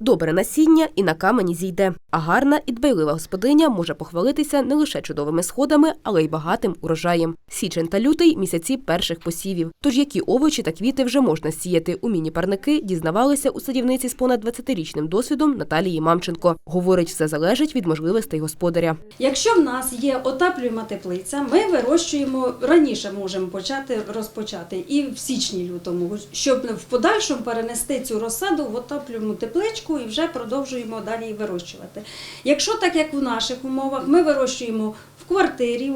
Добре насіння і на камені зійде. А гарна і дбайлива господиня може похвалитися не лише чудовими сходами, але й багатим урожаєм. Січень та лютий місяці перших посівів. Тож які овочі та квіти вже можна сіяти у міні-парники, дізнавалися у садівниці з понад 20-річним досвідом Наталії Мамченко. Говорить, все залежить від можливостей господаря. Якщо в нас є отаплюєма теплиця, ми вирощуємо раніше можемо почати розпочати і в січні-лютому, щоб в подальшому перенести цю розсаду в отаплюєму тепличку і вже продовжуємо далі вирощувати. Якщо так як в наших умовах, ми вирощуємо в квартирі,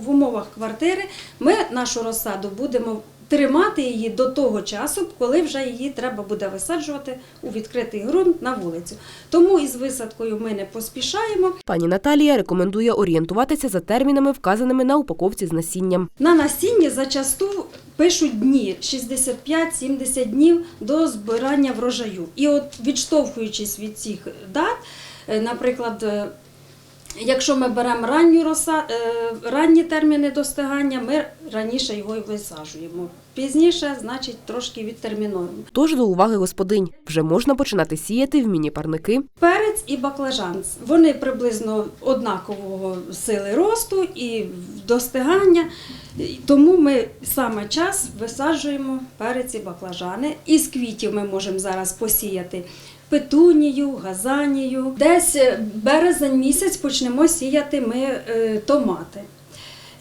в умовах квартири, ми нашу розсаду будемо. Тримати її до того часу, коли вже її треба буде висаджувати у відкритий ґрунт на вулицю. Тому із висадкою ми не поспішаємо. Пані Наталія рекомендує орієнтуватися за термінами, вказаними на упаковці з насінням. На насінні зачасту пишуть дні 65-70 днів до збирання врожаю. І от відштовхуючись від цих дат, е, наприклад, е, якщо ми беремо ранню роса, е, ранні терміни достигання, ми раніше його і висаджуємо. Пізніше, значить, трошки відтермінуємо. Тож до уваги господинь вже можна починати сіяти в міні-парники. Перець і баклажан. Вони приблизно однакового сили росту і достигання. Тому ми саме час висаджуємо перець і баклажани. Із квітів ми можемо зараз посіяти петунію, газанію. Десь е, березень місяць почнемо сіяти ми е, томати.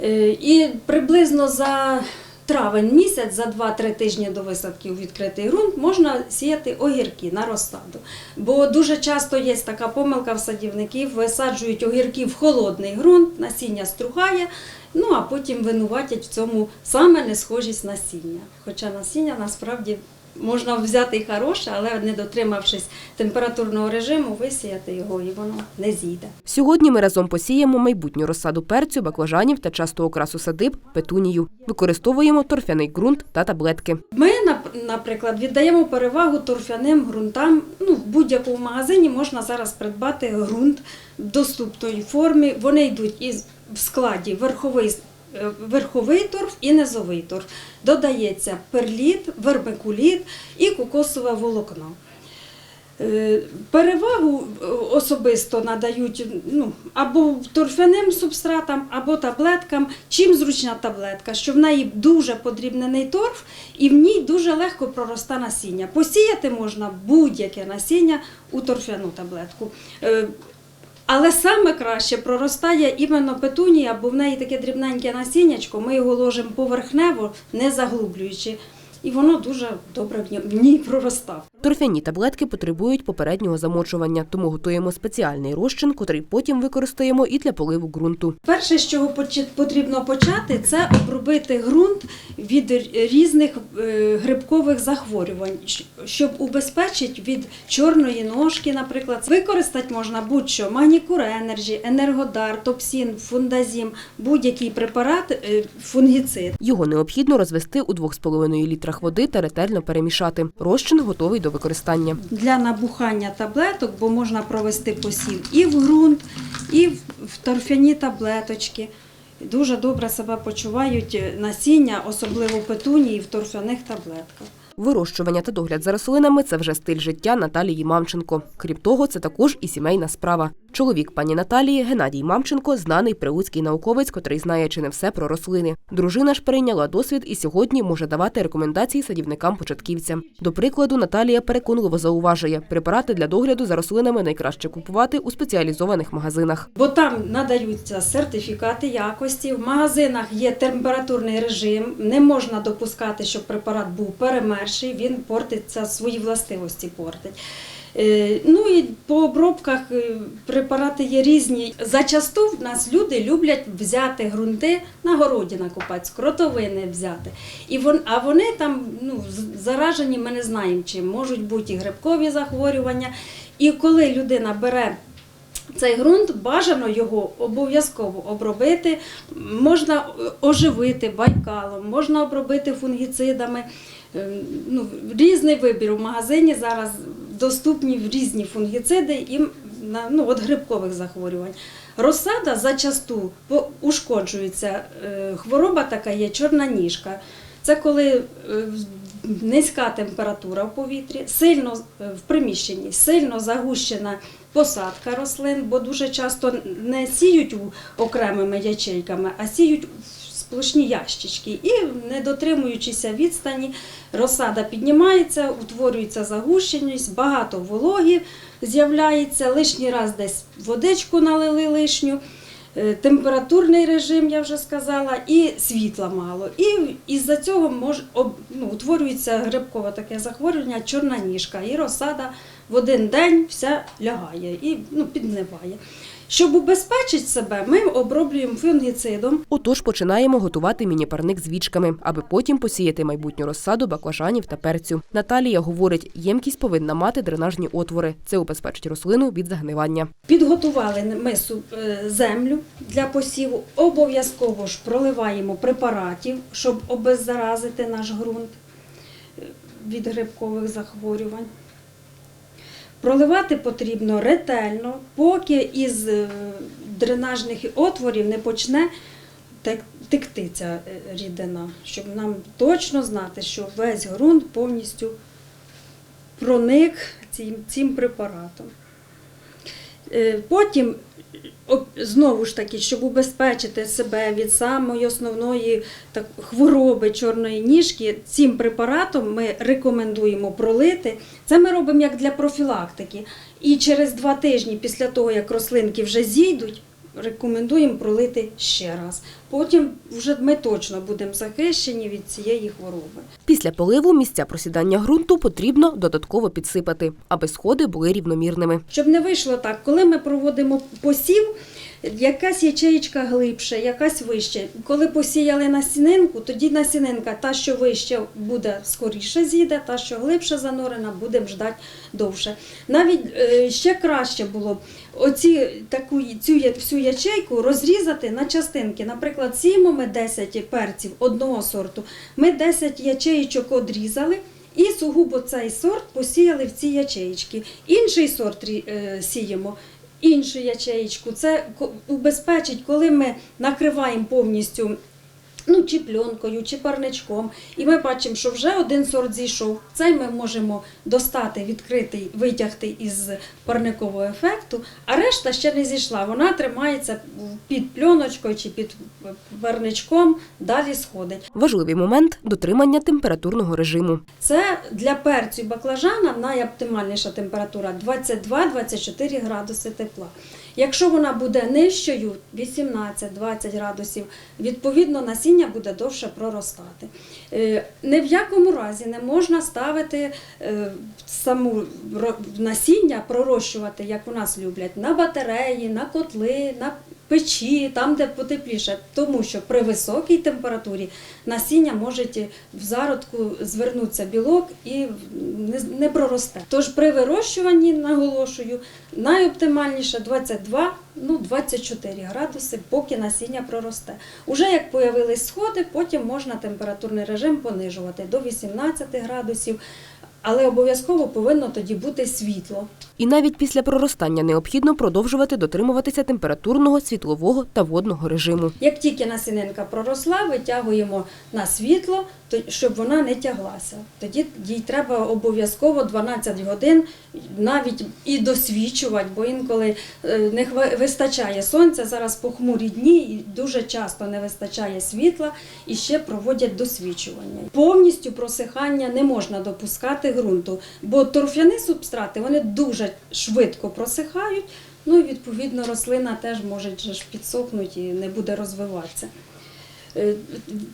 Е, І приблизно за травень місяць, за 2-3 тижні до висадки у відкритий ґрунт, можна сіяти огірки на розсаду. Бо дуже часто є така помилка в садівників, висаджують огірки в холодний ґрунт, насіння стругає, ну а потім винуватять в цьому саме несхожість насіння. Хоча насіння насправді можна взяти і хороше, але не дотримавшись температурного режиму, висіяти його і воно не зійде. Сьогодні ми разом посіємо майбутню розсаду перцю, баклажанів та часто окрасу садиб петунію. Використовуємо торфяний ґрунт та таблетки. Ми, наприклад, віддаємо перевагу торфяним ґрунтам. Ну, в будь-якому магазині можна зараз придбати ґрунт в доступної формі. Вони йдуть із в складі верховий, верховий торф і низовий торф. Додається перліт, вермикуліт і кокосове волокно. Е, Перевагу е, особисто надають ну, або торфяним субстратам, або таблеткам. Чим зручна таблетка, що в неї дуже подрібнений торф і в ній дуже легко проросте насіння. Посіяти можна будь-яке насіння у торфяну таблетку. Але саме краще проростає іменно петунія, бо в неї таке дрібненьке насіннячко, ми його ложимо поверхнево, не заглублюючи. І воно дуже добре в ній проростав. Торфяні таблетки потребують попереднього замочування, тому готуємо спеціальний розчин, котрий потім використаємо і для поливу ґрунту. Перше, з чого потрібно почати, це обробити ґрунт від різних е, грибкових захворювань, щоб убезпечити від чорної ножки, наприклад. Використати можна будь-що магнікур енерджі, енергодар, топсін, фундазім, будь-який препарат, е, фунгіцид. Його необхідно розвести у 2,5 літрах води та ретельно перемішати. Розчин готовий до використання. Для набухання таблеток, бо можна провести посів і в ґрунт, і в торфяні таблеточки. Дуже добре себе почувають насіння, особливо петунії в торфяних таблетках. Вирощування та догляд за рослинами це вже стиль життя Наталії Мамченко. Крім того, це також і сімейна справа. Чоловік пані Наталії Геннадій Мамченко знаний прилуцький науковець, котрий знає чи не все про рослини. Дружина ж перейняла досвід і сьогодні може давати рекомендації садівникам-початківцям. До прикладу, Наталія переконливо зауважує, препарати для догляду за рослинами найкраще купувати у спеціалізованих магазинах. Бо там надаються сертифікати якості. В магазинах є температурний режим. Не можна допускати, щоб препарат був перемерший, він портиться, свої властивості портить. Е, Ну і по обробках е, препарати є різні. Зачасту в нас люди люблять взяти ґрунти на городі накопати, кротовини взяти. І вон, а вони там ну, заражені, ми не знаємо чим. Можуть бути і грибкові захворювання. І коли людина бере цей ґрунт бажано його обов'язково обробити. Можна е, оживити байкалом, можна обробити фунгіцидами. Ну, різний вибір у магазині зараз доступні в різні фунгіциди і ну, від грибкових захворювань. Розсада зачасту ушкоджується. Е, Хвороба така є чорна ніжка. Це коли е, низька температура в повітрі, сильно е, в приміщенні, сильно загущена посадка рослин, бо дуже часто не сіють окремими ячейками, а сіють сплошні ящички. І не дотримуючися відстані, розсада піднімається, утворюється загущеність, багато вологі з'являється, лишній раз десь водичку налили лишню. Е, Температурний режим, я вже сказала, і світла мало. І із-за цього мож, ну, утворюється грибкове таке захворювання, чорна ніжка, і розсада в один день вся лягає і ну, підниває. Щоб убезпечити себе, ми оброблюємо фунгіцидом. Отож починаємо готувати міні-парник з вічками, аби потім посіяти майбутню розсаду баклажанів та перцю. Наталія говорить, ємкість повинна мати дренажні отвори. Це убезпечить рослину від загнивання. Підготували ми е, землю для посіву. Обов'язково ж проливаємо препаратів, щоб обеззаразити наш ґрунт е, від грибкових захворювань. Проливати потрібно ретельно, поки із е, дренажних отворів не почне текти ця е, рідина, щоб нам точно знати, що весь ґрунт повністю проник цим, цим препаратом. Е, Потім знову ж таки, щоб убезпечити себе від самої основної так, хвороби чорної ніжки, цим препаратом ми рекомендуємо пролити. Це ми робимо як для профілактики. І через два тижні після того, як рослинки вже зійдуть, рекомендуємо пролити ще раз. Потім вже ми точно будемо захищені від цієї хвороби. Після поливу місця просідання ґрунту потрібно додатково підсипати, аби сходи були рівномірними. Щоб не вийшло так, коли ми проводимо посів, якась ячеєчка глибше, якась вище. Коли посіяли насінинку, тоді насінинка, та, що вище, буде скоріше зійде, та, що глибше занорена, будемо ждати довше. Навіть е, ще краще було б оці, таку, цю всю ячейку розрізати на частинки. Наприклад, сіємо ми 10 перців одного сорту, ми 10 ячеїчок одрізали. І сугубо цей сорт посіяли в ці ячеїчки. Інший сорт е, сіємо, іншу ячеїчку. Це убезпечить, коли ми накриваємо повністю. Ну, чи пленкою, чи парничком. І ми бачимо, що вже один сорт зійшов. Цей ми можемо достати, відкритий, витягти із парникового ефекту, а решта ще не зійшла. Вона тримається під пленочкою чи під парничком, далі сходить. Важливий момент дотримання температурного режиму. Це для перцю і баклажана найоптимальніша температура 22-24 градуси тепла. Якщо вона буде нижчою 18-20 градусів, відповідно насіння буде довше проростати. Е, Ні в якому разі не можна ставити е, саму насіння, пророщувати, як у нас люблять, на батареї, на котли, на печі, там, де потепліше, тому що при високій температурі насіння може в зародку звернутися білок і не, проросте. Тож при вирощуванні, наголошую, найоптимальніше 22, ну 24 градуси, поки насіння проросте. Уже як появились сходи, потім можна температурний режим понижувати до 18 градусів, але обов'язково повинно тоді бути світло. І навіть після проростання необхідно продовжувати дотримуватися температурного, світлового та водного режиму. Як тільки насінинка проросла, витягуємо на світло, щоб вона не тяглася. Тоді їй треба обов'язково 12 годин навіть і досвічувати, бо інколи е, не вистачає сонця. Зараз похмурі дні і дуже часто не вистачає світла і ще проводять досвічування. Повністю просихання не можна допускати ґрунту, бо торфяні субстрати вони дуже швидко просихають. Ну і відповідно рослина теж може підсохнути і не буде розвиватися. Е,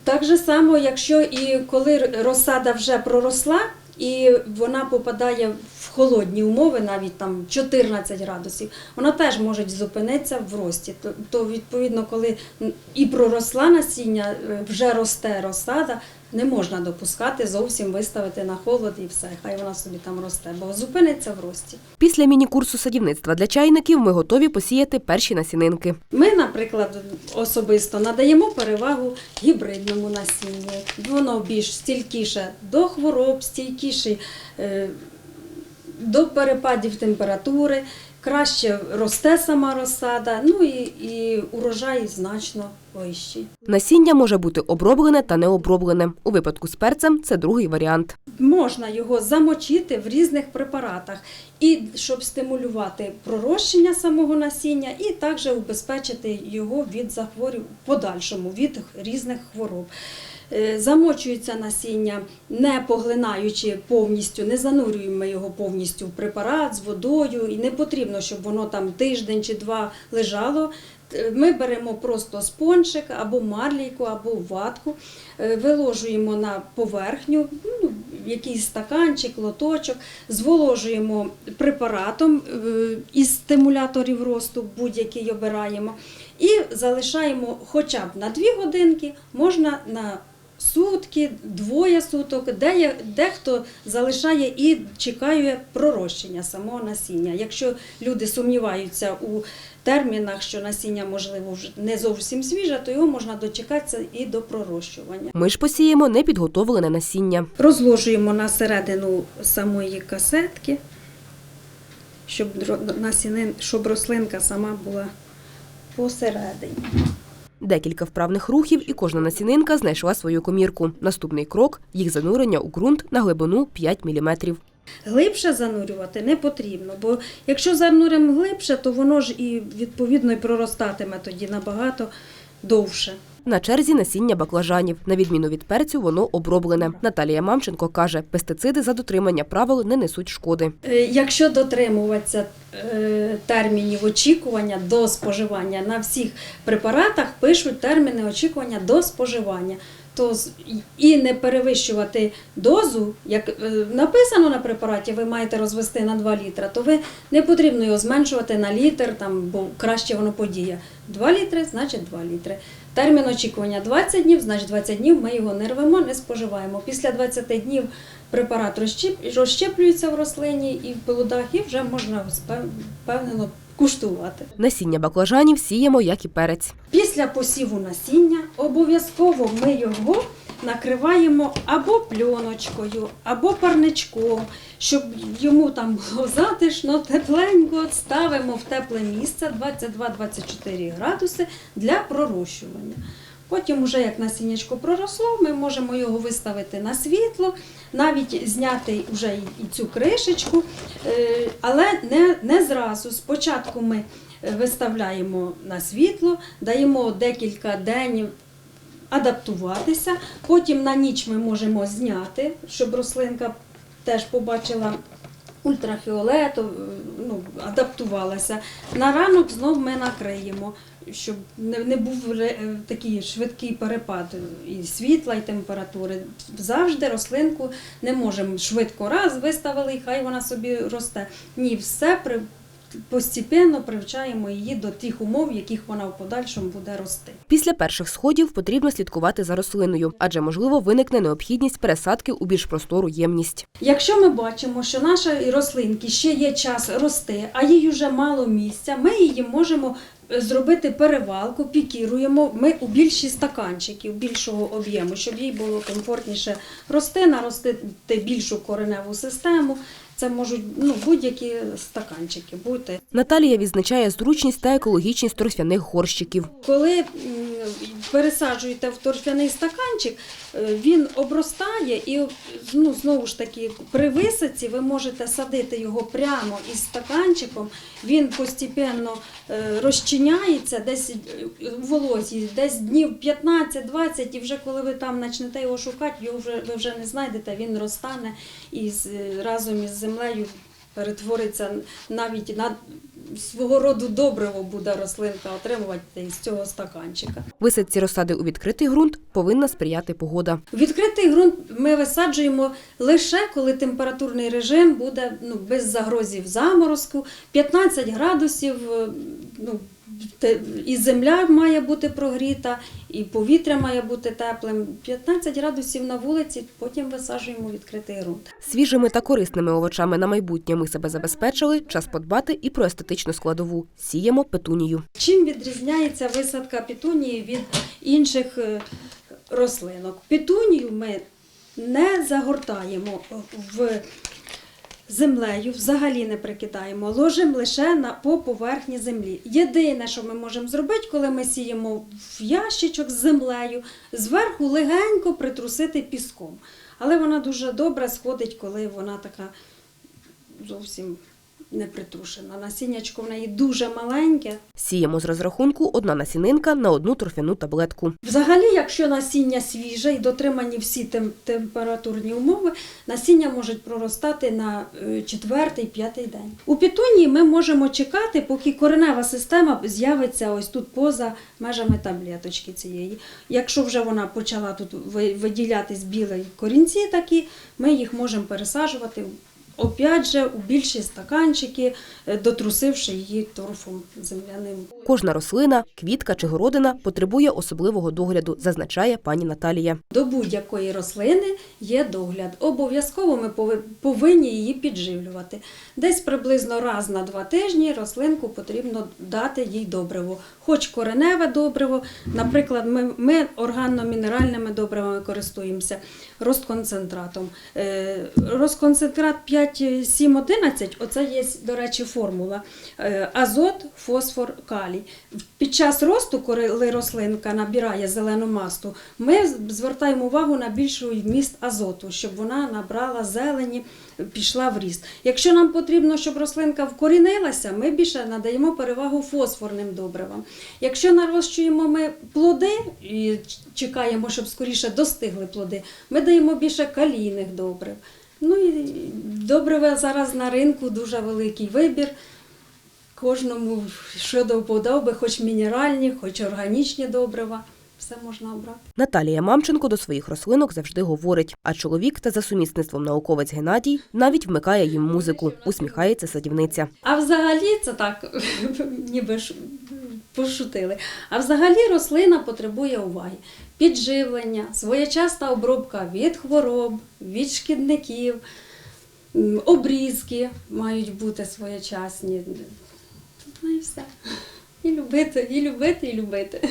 Так же само, якщо і коли розсада вже проросла, і вона попадає в холодні умови, навіть там 14 градусів, вона теж може зупинитися в рості. То, відповідно, коли і проросла насіння, е, вже росте розсада, не можна допускати зовсім виставити на холод і все, хай вона собі там росте, бо зупиниться в рості. Після міні-курсу садівництва для чайників ми готові посіяти перші насінинки. Ми, наприклад, особисто надаємо перевагу гібридному насінню. Воно більш стійкіше до хвороб, стійкіше е, до перепадів температури. Краще росте сама розсада, ну і, і урожай значно вищий. Насіння може бути оброблене та необроблене. У випадку з перцем це другий варіант. Можна його замочити в різних препаратах, і щоб стимулювати пророщення самого насіння, і також убезпечити його від захворювань в подальшому від різних хвороб. Е, Замочується насіння, не поглинаючи повністю, не занурюємо його повністю в препарат з водою, і не потрібно, щоб воно там тиждень чи два лежало. Е, Ми беремо просто спончик або марлійку, або ватку, е, виложуємо на поверхню, ну, якийсь стаканчик, лоточок, зволожуємо препаратом із стимуляторів росту, будь-який обираємо, і залишаємо хоча б на 2 годинки, можна на сутки, двоє суток, де є- дехто залишає і чекає пророщення самого насіння. Якщо люди сумніваються у термінах, що насіння можливо вже не зовсім свіже, то його можна дочекатися і до пророщування. Ми ж посіємо непідготовлене насіння. Розложуємо на середину самої касетки, щоб, насінин, щоб рослинка сама була посередині. Декілька вправних рухів, і кожна насінинка знайшла свою комірку. Наступний крок їх занурення у ґрунт на глибину 5 мм. Глибше занурювати не потрібно, бо якщо зануримо глибше, то воно ж і відповідно і проростатиме тоді набагато довше. На черзі насіння баклажанів. На відміну від перцю, воно оброблене. Наталія Мамченко каже, пестициди за дотримання правил не несуть шкоди. Е, Якщо дотримуватися е, термінів очікування до споживання на всіх препаратах пишуть терміни очікування до споживання. То і не перевищувати дозу, як е, написано на препараті, ви маєте розвести на 2 літра, то ви не потрібно його зменшувати на літр, там, бо краще воно подіє. 2 літри, значить 2 літри. Термін очікування 20 днів, значить 20 днів ми його не рвемо, не споживаємо. Після 20 днів препарат розщеплюється в рослині і в плодах, і вже можна впевнено куштувати. Насіння баклажанів сіємо, як і перець. Після посіву насіння обов'язково ми його накриваємо або пльоночкою, або парничком, щоб йому там було затишно, тепленько, ставимо в тепле місце 22-24 градуси для пророщування. Потім, уже як насіннячко проросло, ми можемо його виставити на світло, навіть зняти вже і- цю кришечку, Е, але не, не зразу. Спочатку ми е, виставляємо на світло, даємо декілька день адаптуватися, потім на ніч ми можемо зняти, щоб рослинка теж побачила ультрафіолету, е, ну, адаптувалася. На ранок знов ми накриємо, щоб не, не був ре- такий швидкий перепад і світла, і температури. Завжди рослинку не можемо швидко раз виставили, і хай вона собі росте. Ні, все при, постепенно привчаємо її до тих умов, в яких вона в подальшому буде рости. Після перших сходів потрібно слідкувати за рослиною, адже можливо виникне необхідність пересадки у більш простору ємність. Якщо ми бачимо, що наша рослинки ще є час рости, а їй вже мало місця, ми її можемо е, зробити перевалку, пікіруємо ми у більші стаканчиків більшого об'єму, щоб їй було комфортніше рости, наростити більшу кореневу систему. Це можуть ну, будь-які стаканчики бути. Наталія відзначає зручність та екологічність торфяних горщиків. Коли пересаджуєте в торфяний стаканчик, е, він обростає і ну, знову ж таки при висадці ви можете садити його прямо із стаканчиком, він постепенно е, розчиняється десь е, у волозі, десь днів 15-20, і вже коли ви там почнете його шукати, його вже, ви вже не знайдете, він розтане і разом із землею перетвориться навіть на свого роду добриво буде рослинка отримувати з цього стаканчика. Висадці розсади у відкритий ґрунт повинна сприяти погода. Відкритий ґрунт ми висаджуємо лише коли температурний режим буде ну, без загрозів заморозку, 15 градусів. е, Ну, і земля має бути прогріта, і повітря має бути теплим. 15 градусів на вулиці, потім висаджуємо відкритий ґрунт. Свіжими та корисними овочами на майбутнє ми себе забезпечили. Час подбати і про естетичну складову. Сіємо петунію. Чим відрізняється висадка петунії від інших е, рослинок? Петунію ми не загортаємо в землею взагалі не прикидаємо, ложимо лише на, по поверхні землі. Єдине, що ми можемо зробити, коли ми сіємо в ящичок з землею, зверху легенько притрусити піском. Але вона дуже добре сходить, коли вона така зовсім не притрушена. Насіннячко в неї дуже маленьке, Сіємо з розрахунку одна насінинка на одну торфяну таблетку. Взагалі, якщо насіння свіже і дотримані всі тем- температурні умови, насіння можуть проростати на е, четвертий, п'ятий день. У пітунії ми можемо чекати, поки коренева система з'явиться ось тут поза межами таблеточки цієї. Якщо вже вона почала тут ви- виділятись білі корінці такі, ми їх можемо пересаджувати. Опять же, у більші стаканчики, е, дотрусивши її торфом земляним. Кожна рослина, квітка чи городина потребує особливого догляду, зазначає пані Наталія. До будь-якої рослини є догляд. Обов'язково ми повинні її підживлювати. Десь приблизно раз на два тижні рослинку потрібно дати їй добриво. Хоч кореневе добриво, наприклад, ми, ми органно-мінеральними добривами користуємося, розконцентратом. Е, Розконцентрат 5, 7, 11 – оце є, до речі, формула. Е, Азот, фосфор, калій. Під час росту, коли рослинка набирає зелену масту, ми звертаємо увагу на більший вміст азоту, щоб вона набрала зелені, пішла в ріст. Якщо нам потрібно, щоб рослинка вкорінилася, ми більше надаємо перевагу фосфорним добривам. Якщо нарощуємо ми плоди і чекаємо, щоб скоріше достигли плоди, ми даємо більше калійних добрив. Ну і добрива зараз на ринку дуже великий вибір. Кожному що до вподоби, хоч мінеральні, хоч органічні добрива, все можна обрати. Наталія Мамченко до своїх рослинок завжди говорить, а чоловік та за сумісництвом науковець Геннадій навіть вмикає їм музику, усміхається садівниця. А взагалі це так, ніби ж пошутили. А взагалі рослина потребує уваги. Підживлення, своєчасна обробка від хвороб, від шкідників, обрізки мають бути своєчасні. Ну і все. І любити, і любити, і любити.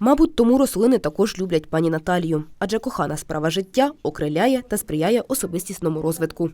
Мабуть, тому рослини також люблять пані Наталію, адже кохана справа життя окриляє та сприяє особистісному розвитку.